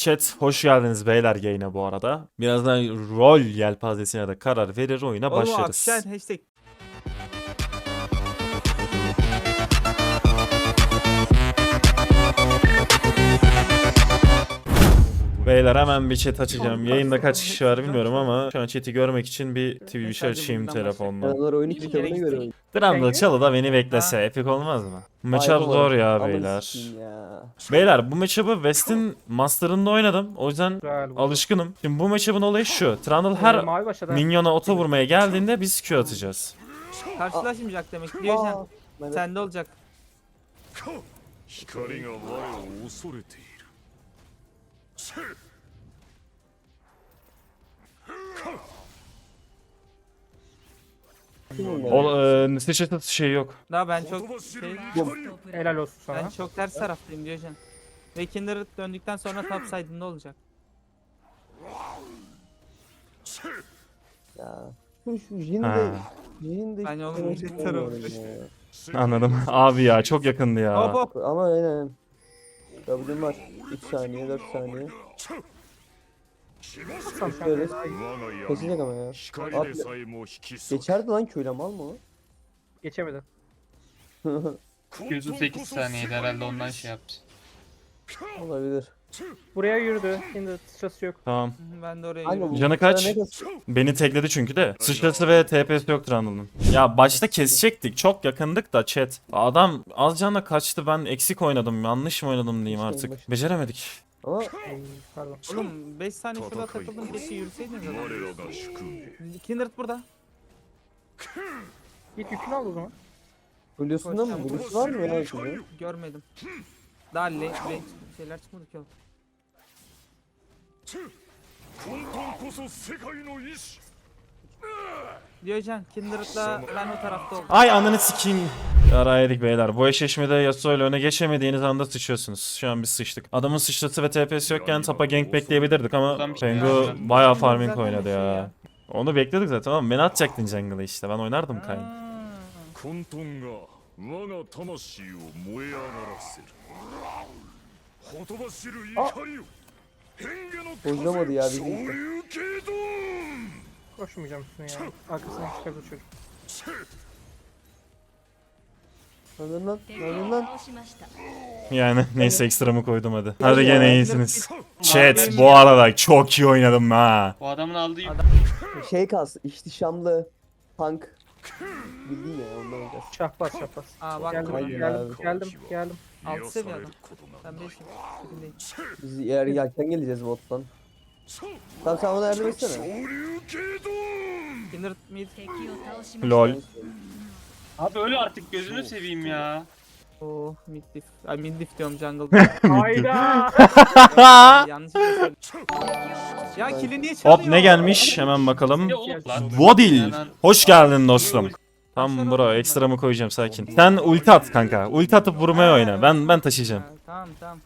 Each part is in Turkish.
Chat hoş geldiniz beyler yayına bu arada. Birazdan rol yelpazesine de karar verir oyuna Oğlum başlarız. akşam hashtag. Beyler hemen bir chat açacağım. Yayında kaç kişi var bilmiyorum ama şu an chat'i görmek için bir TV bir şey açayım telefonla. Adamlar oyunu Bir kere kitabına göre gittik. oynuyor. Drumble çalı da beni beklese epik olmaz mı? Matchup Ayıp zor olur. ya Aman beyler. sikeyim ya. Beyler bu matchup'ı West'in Master'ında oynadım. O yüzden Güzel. bu. alışkınım. Şimdi bu matchup'ın olayı şu. Trundle her Mavi başladı. minyona oto vurmaya geldiğinde biz Q atacağız. Karşılaşmayacak demek. Diyojen. Aa, Mehmet, Sende olacak. 光が我を恐れている kim bunlar? o, e, seçe şey yok. Daha ben çok şey, Helal olsun sana. ben çok ters taraftayım Diyojen. Ve Kinder döndükten sonra top side'ında olacak. Ya. Şu, şu Jin de Ha. De Ben hiç onu bilmiyorum. Anladım. Abi ya çok yakındı ya. Hop hop. Ama aynen. W'm var. 3 saniye, 4 saniye. Şöyle. Kesecek ama ya. Geçerdi lan köyle mal mı? Geçemedi. Gözü 8 saniyede herhalde ondan şey yaptı. Olabilir. Buraya yürüdü. Şimdi sıçrası yok. Tamam. Ben de oraya Hangi yürüyorum. bu? Canı kaç? Ne kas- Beni tekledi çünkü de. Sıçrası ve TP'si yok Trundle'ın. Ya başta kesecektik. Çok yakındık da chat. Adam az canla kaçtı. Ben eksik oynadım. Yanlış mı oynadım diyeyim Başlayın, artık. başlayın. Beceremedik. Ama Ay, pardon. Oğlum 5 saniye şurada takıldım keşke yürüseydiniz 我 adam. らが宿命 Kindred burada. Git yükünü al o zaman. Blue'sunda mı? Blue'su var mı ya şimdi? Görmedim. Daha le, le şeyler çıkmadı ki oğlum. Diyojen Kindred'la ben o tarafta oldum. Ay ananı sikeyim. Arayaydık beyler. Bu eşleşmede Yasuo ile öne geçemediğiniz anda sıçıyorsunuz. Şu an biz sıçtık. Adamın sıçrası ve TP'si yokken tapa gank bekleyebilirdik ama Pengu bayağı farming oynadı şey ya. Onu bekledik zaten ama beni atacaktın jungle'ı işte. Ben oynardım Kayn. Aa. 混沌が我が魂を燃え上がらせるほとばしる怒りを変化の風 Bozulamadı ya bizim 昇 işte. 竜系ドーン Koşmayacağım üstüne ya. Arkasından çıkardı çocuk. Ne yapıyorsun lan? Ne yapıyorsun lan? Yani neyse ekstramı koydum hadi. Hadi gene ya. iyisiniz. Chat bu arada çok iyi oynadım ha. O adamın aldığı yük Şey kalsın. ihtişamlı punk. Bildin ya ondan olacak. Şahbaz şahbaz. Aa bak Geldim Hayır geldim geldim geldim. Altı seviye adam. Ben beşim. Bugün değil. Biz eğer yaktan geleceğiz bottan. Tamam sen bana yardım etsene. Kindred mid. Lol. Abi öyle artık gözünü seveyim ya. Oh midif. Ay midif diyorum jungle. Hayda. Şey ya kili niye çalıyor? Hop ne gelmiş hemen bakalım. Vodil. Hoş geldin dostum. Tam bro ekstra mı koyacağım sakin. Sen ulti at kanka. Ulti atıp vurmaya oyna. Ben ben taşıyacağım. Tamam tamam.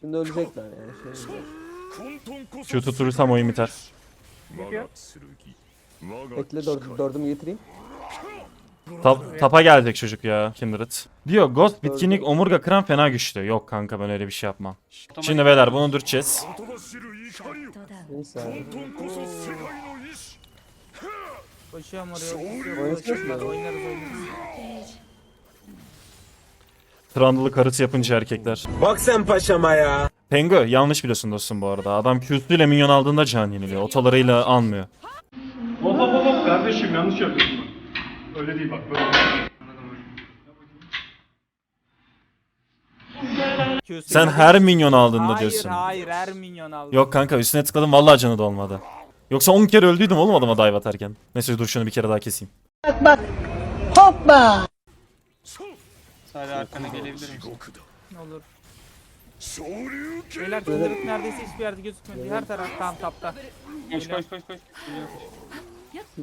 Şimdi ölecekler yani. Şey, Şu tutursam oyun biter. Bekle dör, dördümü getireyim. Tap, tapa gelecek çocuk ya Kindred. Diyor Ghost bitkinlik omurga kıran fena güçlü. Yok kanka ben öyle bir şey yapmam. Şimdi beyler bunu dürteceğiz. Neyse abi. Trandalı karısı yapınca erkekler. Bak sen paşama ya. Pengu yanlış biliyorsun dostum bu arada. Adam Q'suyla minyon aldığında can yeniliyor. Otalarıyla almıyor. Kardeşim yanlış yapıyorsun bak. Öyle değil bak böyle. Sen her minyon aldığında hayır, diyorsun. Hayır hayır her minyon aldım. Yok kanka üstüne tıkladım vallahi canı dolmadı. Yoksa 10 kere öldüydüm oğlum adama dive atarken. Neyse dur şunu bir kere daha keseyim. Bak bak. Hoppa. Sadece arkana gelebilir miyim? Olur. Beyler çıldırıp neredeyse hiçbir yerde gözükmedi. Her taraf tam tapta. Koş koş koş koş. Şu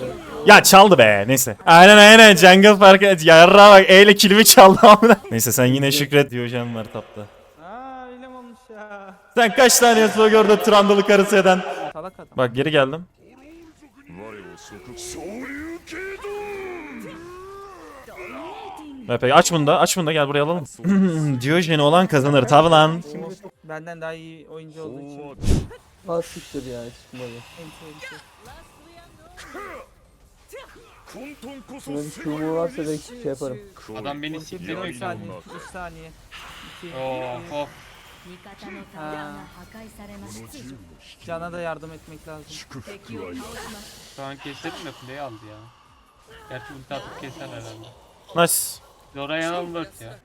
de. Ya çaldı be neyse. Aynen aynen jungle farkı yarra bak E ile kilimi çaldı amına. Neyse sen yine şükret Diyojen var tapta. Aa öyle mi olmuş ya? Sen kaç tane Yasuo gördün Trundle'ı karısı eden? Salak adam. Bak geri geldim. Peki aç bunu da aç bunu da gel buraya alalım. Diyojen olan kazanır tabi lan. Şimdi benden daha iyi oyuncu olduğu için. お Ha siktir ya çıkmadı. en sevdiğim. 混沌こそ Buna bir 世界 çubuğu varsa direkt şey yaparım. Adam beni 4 siklemiyor ki. saniye, 3 saniye. 2, Oh of. 味方のタワーが破壊されました。 Cana da yardım etmek lazım. 祝福 敵を はいい 倒しました。 Şu an keselim de kuleyi aldı ya. Gerçi ulti atıp keser herhalde. Nice. Zoraya aldı ya.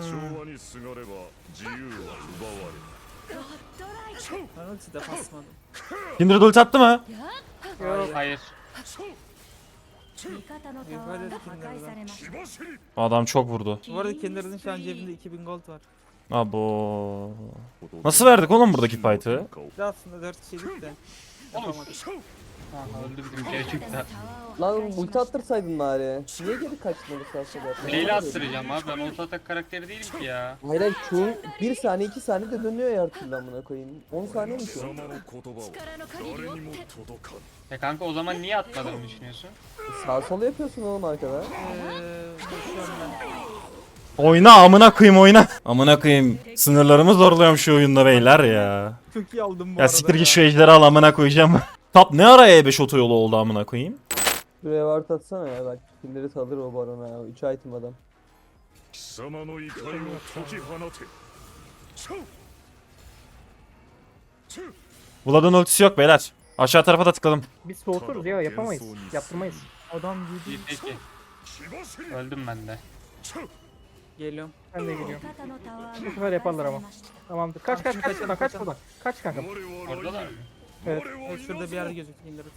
調和にすがれば自由は奪われる Ben ulti de basmadım. Kindred ulti attı mı? Hayır. 味方のタワーが破壊されました。 火走り Adam çok vurdu. Bu arada Kinder'ın şu an cebinde 2000 gold var. Abo. Nasıl verdik oğlum buradaki fight'ı? Bir de aslında 4 kişilik de. Yapamadık. Gerçekten. Lan ulti attırsaydın bari. Niye geri kaçtın bu saatte zaten? Neyle attıracağım abi ben ulti atak karakteri değilim ki ya. Hayır hayır Q 1 saniye 2 saniye de dönüyor ya artık lan buna koyayım. 10 saniye mi şu? Ya e kanka o zaman niye atmadığını düşünüyorsun? Sağ sol yapıyorsun oğlum arkada. Oyna amına koyayım oyna. Amına koyayım. Sınırlarımı zorluyorum şu oyunda beyler ya. Çok iyi aldım bu Ya arada siktir git şu ejderi amına koyacağım. Tap ne ara E5 otoyolu oldu amına koyayım? Revart atsana ya bak kimleri salır o barona ya 3 item adam. Vlad'ın ultisi yok beyler. Aşağı tarafa da tıkladım. Biz soğuturuz ya yapamayız. Yaptırmayız. Adam yedi. Öldüm ben de. Geliyorum. Ben de geliyorum. Bu sefer yaparlar ama. Tamamdır. Kaç kaç kaç buradan kaç buradan. Kaç kanka. Oradalar mı? Evet, evet şurada bir yer gözüktü indiririz.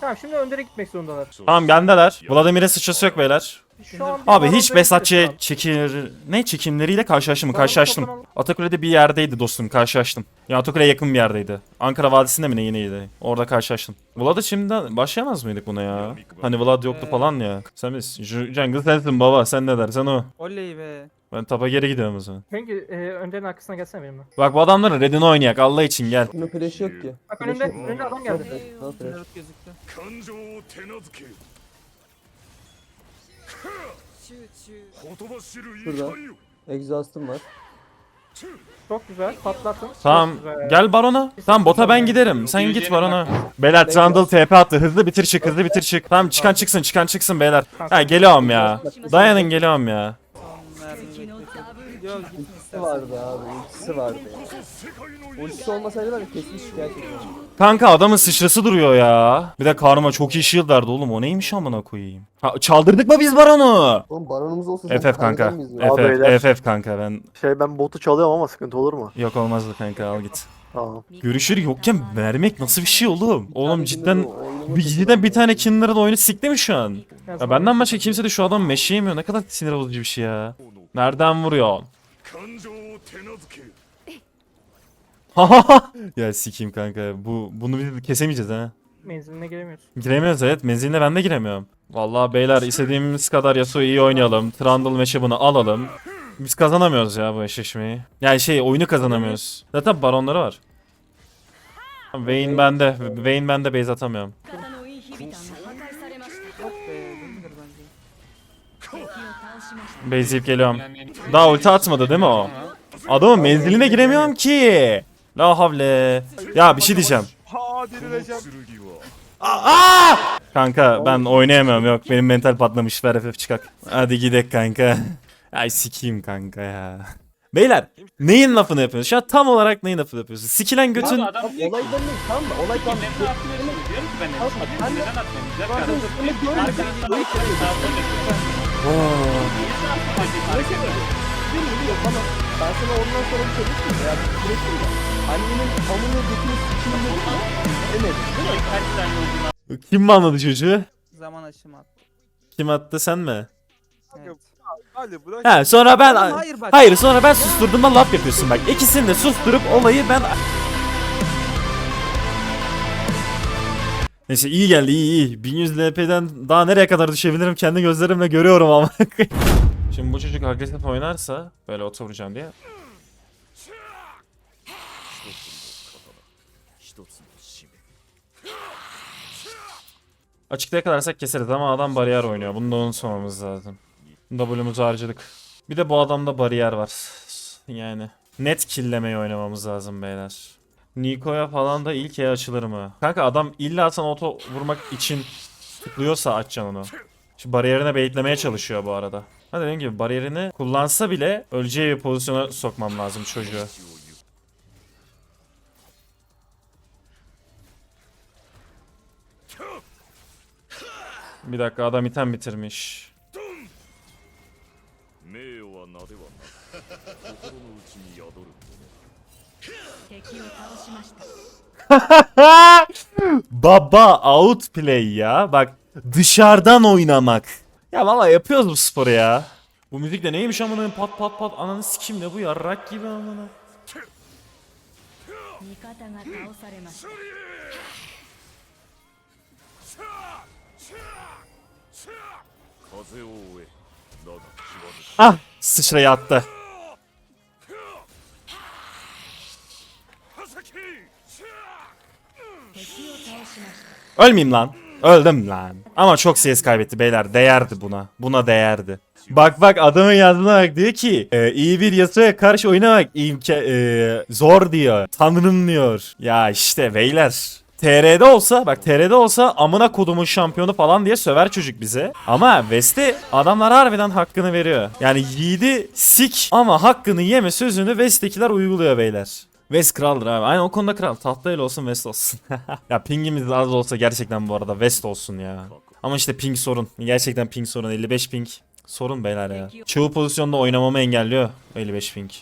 Tamam şimdi öndere gitmek zorundalar. Tamam geldiler. Vladimir'e sıçrası yok beyler. Şu an Abi hiç Besatçı'ya çekir... Ne? Çekimleriyle karşılaştım mı? Karşılaştım. Atakule'de bir yerdeydi dostum. Karşılaştım. Ya Atakule yakın bir yerdeydi. Ankara Vadisi'nde mi ne yeniydi? Orada karşılaştım. Vlad'a şimdiden başlayamaz mıydık buna ya? Hani Vlad yoktu ee, falan ya. Sen biz. Jungle sensin baba. Sen ne dersen o. Oley be. Ben tapa geri gidiyorum o zaman. Peki e, önderin arkasına gelsene benimle. Bak bu adamların redini oynayak Allah için gel. Bunun flash yok ki. Bak Flash önünde, yok. önünde adam No geldi. flash, no flash. Kinder gözüktü. 感情を手なずけよほとばしる怒りよ Exhaust'um var. Çok güzel patlattın. Tamam Çok güzel. gel barona. Tamam bota ben giderim. Sen git barona. Beyler Trundle TP attı. Hızlı bitir çık hızlı bitir çık. Tamam çıkan çıksın çıkan çıksın beyler. Ha geliyorum ya. Dayanın geliyorum ya. yardım vardı abi. Ultisi vardı. Yani. Ultisi olmasaydı ben kesin şikayet edeceğim. Kanka adamın sıçrası duruyor ya. Bir de karma çok iyi shield verdi oğlum. O neymiş amına koyayım. Ha, çaldırdık mı biz baronu? Oğlum baronumuz olsa sen FF kanka. FF, FF kanka ben. Şey ben botu çalıyorum ama sıkıntı olur mu? Yok olmazdı kanka al git. Tamam. Görüşleri yokken vermek nasıl bir şey oğlum? Oğlum cidden bir cidden bir tane Kinder'ın oyunu sikti mi şu an? Ya benden başka kimse de şu adam meşeyemiyor. Ne kadar sinir bozucu bir şey ya. Nereden vuruyor? ya sikeyim kanka. Bu bunu bir kesemeyeceğiz ha. Menziline giremiyorsun. Giremiyoruz evet. Menziline ben de giremiyorum. Vallahi beyler istediğimiz kadar Yasuo'yu iyi oynayalım. Trundle meşe bunu alalım. Biz kazanamıyoruz ya bu eşleşmeyi. Yani şey oyunu kazanamıyoruz. Zaten baronları var. Vayne bende. Vayne bende base atamıyorum. Bezip geliyorum. Daha ulti atmadı değil mi o? Adamın menziline giremiyorum ki. La havle. Ya bir şey diyeceğim. Aa! Kanka ben oynayamıyorum yok benim mental patlamış ver FF çıkak. Hadi gidek kanka. Ay sikeyim kanka ya. Beyler neyin lafını yapıyorsun? Şu an tam olarak neyin lafını yapıyorsun? Sikilen götün... Abi adam diyor ki Olaydan değil tamam mı? Olay tam. neden atmıyorsun diyorum ki ben ben de- Neden atmıyorsun? Güzel kardeşim. Arkadan da sağ sola yapıyorsun. Niye atmıyorsun? Bilmiyorum bana. Ben sana ondan sonra bir şey dedim ya. Dedim. Annenin amını götünü ya. Demedim değil mi? Kaç tane olduğunu Kim mi anladı çocuğu? Zaman aşımı attı. Kim attı sen mi? Evet. Ali bırak. He sonra ben Oğlum, hayır, hayır, sonra ben susturduğuma laf yapıyorsun bak. İkisini de susturup olayı ben Neyse iyi geldi iyi iyi. 1100 LP'den daha nereye kadar düşebilirim kendi gözlerimle görüyorum ama. Şimdi bu çocuk agresif oynarsa böyle oturacağım diye. Açıkta yakalarsak keseriz ama adam bariyer oynuyor. Bunu da unutmamamız lazım. W'muzu harcadık. Bir de bu adamda bariyer var. Yani net killemeyi oynamamız lazım beyler. Niko'ya falan da ilk E açılır mı? Kanka adam illa sana oto vurmak için tıklıyorsa açacaksın onu. Şu bariyerine baitlemeye çalışıyor bu arada. Ha dediğim gibi bariyerini kullansa bile öleceği bir pozisyona sokmam lazım çocuğu. Bir dakika adam item bitirmiş. Baba outplay ya. Bak dışarıdan oynamak. Ya valla yapıyoruz bu sporu ya. Bu müzik de neymiş amına pat pat pat ananı sikim de bu yarrak gibi amına. ah sıçrayı attı. Ölmeyeyim lan. Öldüm lan. Ama çok CS kaybetti beyler. Değerdi buna. Buna değerdi. Bak bak adamın yazdığına bak diyor ki e, iyi bir Yasuo'ya karşı oynamak imka e, zor diyor. Tanrım diyor. Ya işte beyler. TR'de olsa bak TR'de olsa amına kodumun şampiyonu falan diye söver çocuk bize. Ama West'e adamlar harbiden hakkını veriyor. Yani yiğidi sik ama hakkını yeme sözünü West'tekiler uyguluyor beyler. West kraldır abi. Aynen o konuda kral. Tahtayla olsun West olsun. ya pingimiz az olsa gerçekten bu arada West olsun ya. Ama işte ping sorun. Gerçekten ping sorun. 55 ping. Sorun beyler ya. Çoğu pozisyonda oynamamı engelliyor. 55 ping.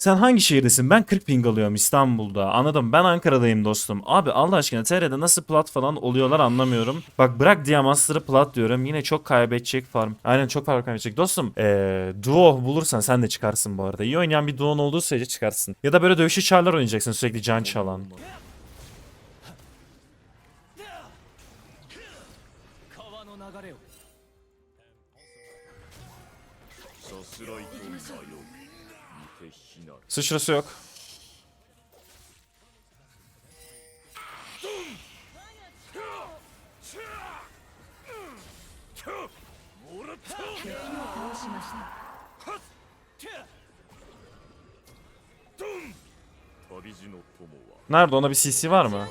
Sen hangi şehirdesin? Ben 40 ping alıyorum İstanbul'da. Anladım. Ben Ankara'dayım dostum. Abi Allah aşkına TR'de nasıl plat falan oluyorlar anlamıyorum. Bak bırak Diamaster'ı plat diyorum. Yine çok kaybedecek farm. Aynen çok farm kaybedecek. Dostum ee, duo bulursan sen de çıkarsın bu arada. İyi oynayan bir duon olduğu sürece çıkarsın. Ya da böyle dövüşü çarlar oynayacaksın sürekli can çalan. Sıçrası yok. Nerede ona bir CC var mı?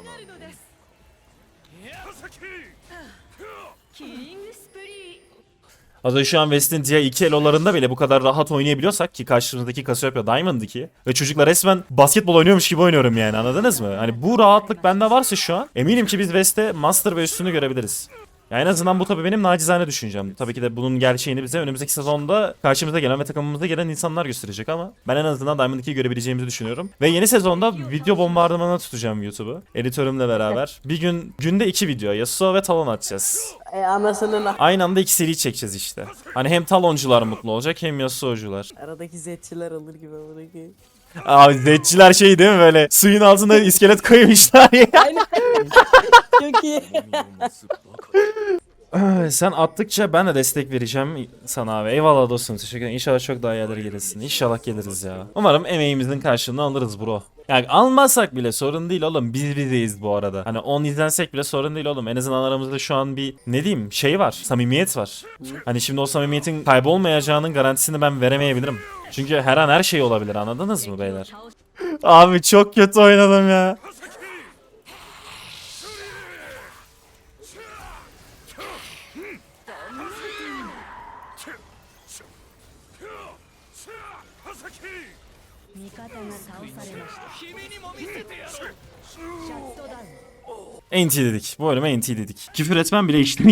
Adı şu an West'in diğer iki elolarında bile bu kadar rahat oynayabiliyorsak ki karşımızdaki Cassiopeia Diamond 2 ve çocuklar resmen basketbol oynuyormuş gibi oynuyorum yani anladınız mı? Hani bu rahatlık bende varsa şu an eminim ki biz West'te Master ve üstünü görebiliriz. Ya en azından bu tabii benim nacizane düşüncem. Tabii ki de bunun gerçeğini bize önümüzdeki sezonda karşımıza gelen ve takımımıza gelen insanlar gösterecek ama ben en azından Diamond 2'yi görebileceğimizi düşünüyorum. Ve yeni sezonda video bombardımanı tutacağım YouTube'u. Editörümle beraber. Bir gün günde iki video Yasuo ve Talon atacağız. E anasının Aynı anda iki seri çekeceğiz işte. Hani hem taloncular mutlu olacak hem Yasuo'cular. aradaki zetçiler alır gibi buradaki. Abi zetçiler şey değil mi böyle suyun altında iskelet koymuşlar ya. Aynen. Çok iyi. Sen attıkça ben de destek vereceğim sana abi. Eyvallah dostum. Teşekkür ederim. İnşallah çok daha yerlere gelirsin. İnşallah geliriz ya. Umarım emeğimizin karşılığını alırız bro. Yani almazsak bile sorun değil oğlum. Biz bizeyiz bu arada. Hani 10 izlensek bile sorun değil oğlum. En azından aramızda şu an bir ne diyeyim şey var. Samimiyet var. Hani şimdi o samimiyetin kaybolmayacağının garantisini ben veremeyebilirim. Çünkü her an her şey olabilir anladınız mı beyler? Abi çok kötü oynadım ya. NT dedik. Bu bölüme NT dedik. Küfür etmem bile işten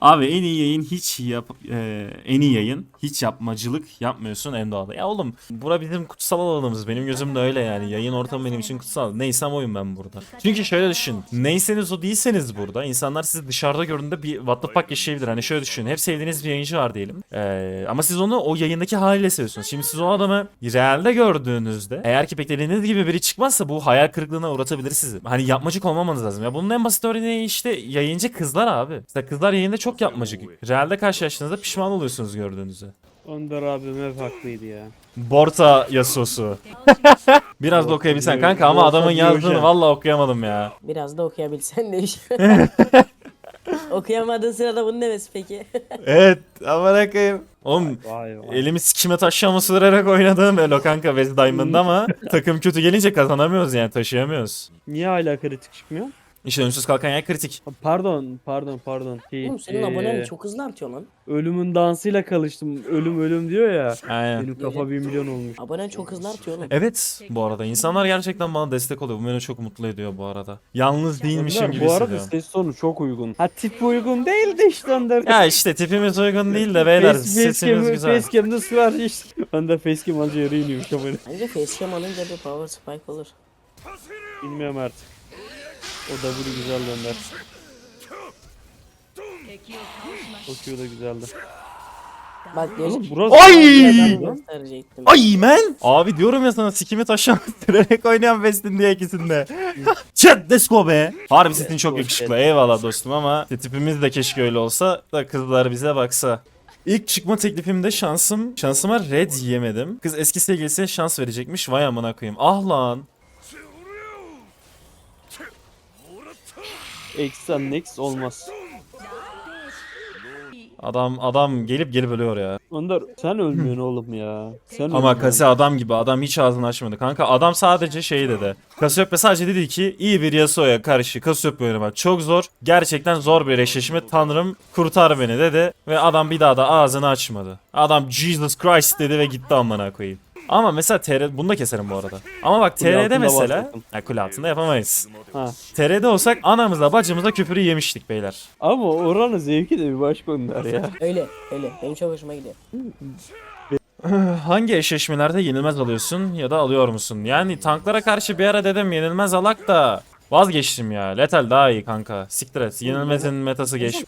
Abi en iyi yayın hiç yap e, en iyi yayın hiç yapmacılık yapmıyorsun en doğada. Ya oğlum bura bizim kutsal alanımız. Benim gözümde öyle yani. Yayın ortamı benim için kutsal. Neysem oyum ben burada. Çünkü şöyle düşün. Neyseniz o değilseniz burada. insanlar sizi dışarıda gördüğünde bir what the fuck yaşayabilir. Hani şöyle düşün. Hep sevdiğiniz bir yayıncı var diyelim. E, ama siz onu o yayındaki haliyle seviyorsunuz. Şimdi siz o adamı realde gördüğünüzde eğer ki beklediğiniz gibi biri çıkmazsa bu hayal kırıklığına uğratabilir sizi. Hani yapmacık olmamanız lazım. Ya bunun en basit örneği işte yayıncı kızlar abi. Mesela kızlar yayında çok çok yapmacık. Realde karşılaştığınızda pişman oluyorsunuz gördüğünüzde. Önder abim hep haklıydı ya. Borta Yasuo'su. Biraz da okuyabilsen kanka ama adamın yazdığını valla okuyamadım ya. Biraz da okuyabilsen de iş. Okuyamadığın sırada bunun demesi peki? Evet ama koyayım. Oğlum Vay vay. elimi sikime taşıyamı sürdürerek oynadığım Elo kanka West Diamond ama takım kötü gelince kazanamıyoruz yani taşıyamıyoruz. Niye hala kritik çıkmıyor? İşte önsüz kalkan yer kritik. Pardon, pardon, pardon. Şey, Oğlum senin ee, abonen çok hızlı artıyor lan. Ölümün dansıyla kalıştım. Ölüm ölüm diyor ya. Aynen. Benim kafa 1 milyon olmuş. Abonen çok hızlı artıyor oğlum. Evet bu arada insanlar gerçekten bana destek oluyor. Bu beni çok mutlu ediyor bu arada. Yalnız değilmişim Önder, gibi bu arada hissediyorum. ses tonu çok uygun. Ha tip uygun değil de işte Önder. Ya işte tipimiz uygun değil de beyler Face- sesimiz facecam'ı- güzel. Facecam'da sıvar işte. Önder facecam alınca iniyormuş abone. Bence facecam alınca bir power spike olur. Bilmiyorum artık. O W güzeldi Önder. O Q da güzeldi. Bak gözük. burası Ay! gösterecektim. Ay men! Abi diyorum ya sana sikimi taşan sürerek oynayan West'in diye ikisinde. Chat let's go be. Harbi sesin çok yakışıklı eyvallah dostum ama tipimiz de keşke öyle olsa da kızlar bize baksa. İlk çıkma teklifimde şansım, şansıma red yemedim. Kız eski sevgilisine şans verecekmiş. Vay amına koyayım. Ah lan. X'ten next olmaz. Adam adam gelip gelip ölüyor ya. Önder sen ölmüyorsun oğlum ya. Sen Ama ölmüyorsun. Kase adam gibi. Adam hiç ağzını açmadı. Kanka adam sadece şey dedi. Cassiopeia sadece dedi ki iyi bir Yasuo'ya karşı Cassiopeia oynamak çok zor. Gerçekten zor bir eşleşme. Tanrım kurtar beni dedi. Ve adam bir daha da ağzını açmadı. Adam Jesus Christ dedi ve gitti amına koyayım. Ama mesela TR bunu da keserim bu arada. Ama bak Kule TR'de altında mesela bahsettim. ha, kule altında yapamayız. Ha. TR'de olsak anamızla bacımızla küfürü yemiştik beyler. Ama oranın zevki de bir başka Önder ya. Öyle öyle. Benim çok hoşuma gidiyor. Hangi eşleşmelerde yenilmez alıyorsun ya da alıyor musun? Yani tanklara karşı bir ara dedim yenilmez alak da vazgeçtim ya. Lethal daha iyi kanka. Siktir et. Yenilmezin metası geç.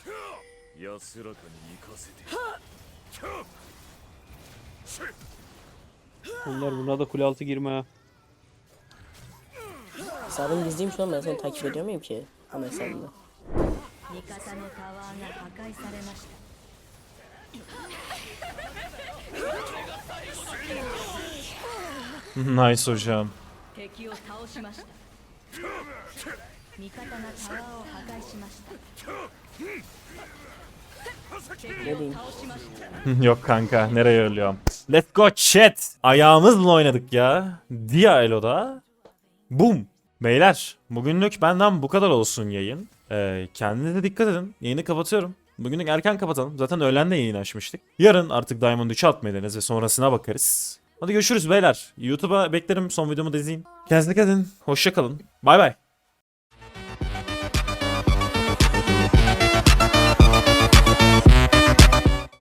Onlar buna da kule altı girme ha. Hesabını gizliymiş oğlum ben seni takip ediyor muyum ki? Ana hesabında. nice hocam. 敵を倒しました味方がタワーを破壊しましたNe diyeyim? 倒しました Yok kanka nereye ölüyorum? Let's go chat. Ayağımızla oynadık ya. Dia Elo'da. Boom. Beyler bugünlük benden bu kadar olsun yayın. Ee, kendinize dikkat edin. Yayını kapatıyorum. Bugünlük erken kapatalım. Zaten öğlen de yayın açmıştık. Yarın artık Diamond 3'ü atmayı deneriz ve sonrasına bakarız. Hadi görüşürüz beyler. YouTube'a beklerim son videomu da izleyin. Kendinize dikkat edin. Hoşça kalın. Bay bay.